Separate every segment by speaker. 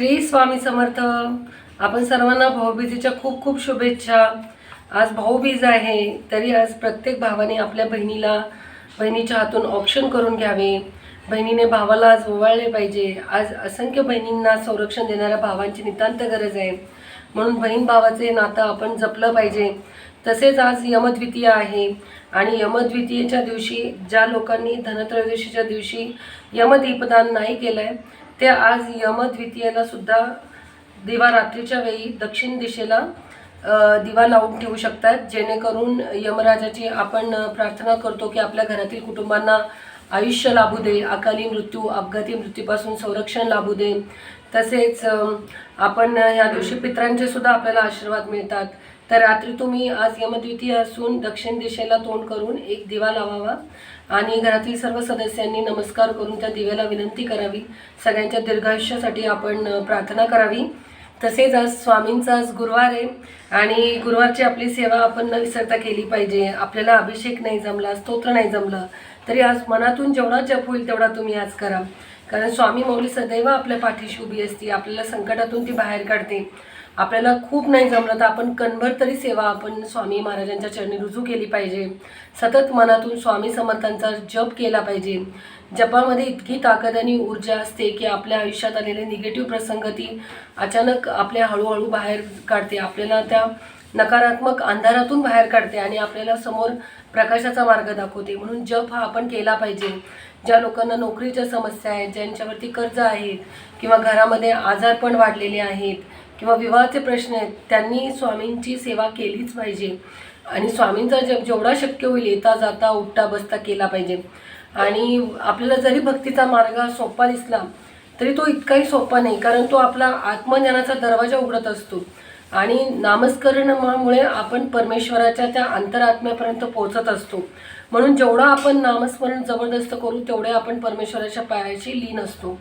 Speaker 1: श्री स्वामी समर्थ. आपण सर्वांना भाऊबीजेच्या खूप खूप शुभेच्छा. आज भाऊबीज आहे तरी आज प्रत्येक भावाने आपल्या बहिणीला बहिणीच्या हातून ऑप्शन करून घ्यावे. बहिणीने भावाला आज ओवाळले पाहिजे. आज असंख्य बहिणींना संरक्षण देणाऱ्या भावांची नितांत गरज आहे. म्हणून बहीण भावाचे नातं आपण जपलं पाहिजे. तसेच आज यमद्वितीय आहे आणि यमद्वितीयेच्या दिवशी ज्या लोकांनी धनत्रयोदशीच्या दिवशी यमदीपदान नाही केलं आहे ते आज यमद्वितीयेला सुद्धा दिवा रात्रीच्या वेळी दक्षिण दिशेला दिवा लावून ठेवू शकतात. जेणेकरून यमराजाची आपण प्रार्थना करतो की आपल्या घरातील कुटुंबांना आयुष्य लाभू दे अकाली मृत्यू अपघाती मृत्यूपासून संरक्षण लाभू दे. तसेच आपण या दिवशी पित्रांचे सुद्धा आपल्याला आशीर्वाद मिळतात. तर रात्री तुम्ही आज यमद्वितीय असून दक्षिण दिशेला तोंड करून एक दिवा लावावा आणि घरातील सर्व सदस्यांनी नमस्कार करून त्या दिव्याला विनंती करावी. सगळ्यांच्या दीर्घायुष्यासाठी आपण प्रार्थना करावी. तसेच आज स्वामींचा आज गुरुवार आहे आणि गुरुवारची आपली सेवा आपण न विसरता केली पाहिजे. आपल्याला अभिषेक नाही जमला स्तोत्र नाही जमलं तरी आज मनातून जेवढा जप होईल तेवढा तुम्ही आज करा. कारण स्वामी मौली सदैव आपल्या पाठीशी उभी असते आपल्याला संकटातून ती बाहेर काढते. आपल्याला खूप नाही जमलं तर आपण कणभर तरी सेवा आपण स्वामी महाराजांच्या चरणी रुजू केली पाहिजे. सतत मनातून स्वामी समर्थांचा जप केला पाहिजे. जपामध्ये इतकी ताकद आणि ऊर्जा असते की आपल्या आयुष्यात आलेले निगेटिव्ह प्रसंग ती अचानक आपल्या हळूहळू बाहेर काढते. आपल्याला त्या नकारात्मक अंधारातून बाहेर काढते आणि आपल्याला समोर प्रकाशाचा मार्ग दाखवते. म्हणून जप हा आपण केला पाहिजे. ज्या लोकांना नोकरीच्या समस्या आहेत ज्यांच्यावरती कर्ज आहेत किंवा घरामध्ये आजारपण वाढलेले आहेत किंवा विवाहाचे प्रश्न आहेत त्यांनी स्वामींची सेवा केलीच पाहिजे. आणि स्वामींचा जप जेवढा शक्य होईल येता जाता उठता बसता केला पाहिजे. आणि आपल्याला जरी भक्तीचा मार्ग सोपा दिसला तरी तो इतकाही सोपा नाही कारण तो आपला आत्मज्ञानाचा दरवाजा उघडत असतो. आणि नामस्करणामुळे आपण परमेश्वराच्या त्या अंतरात्म्यापर्यंत पोहोचत असतो. म्हणून जेवढं आपण नामस्मरण जबरदस्त करू तेवढे आपण परमेश्वराच्या पायाशी लीन असतो.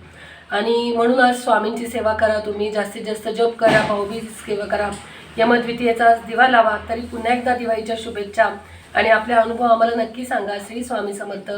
Speaker 1: आणि म्हणून आज स्वामींची सेवा करा तुम्ही जास्तीत जास्त जप करा भाऊबीज सेवा करा यमद्वितीयेचा आज दिवा लावा तरी पुन्हा एकदा दिवाळीच्या शुभेच्छा. आणि आपले अनुभव आम्हाला नक्की सांगा. श्री स्वामी समर्थ.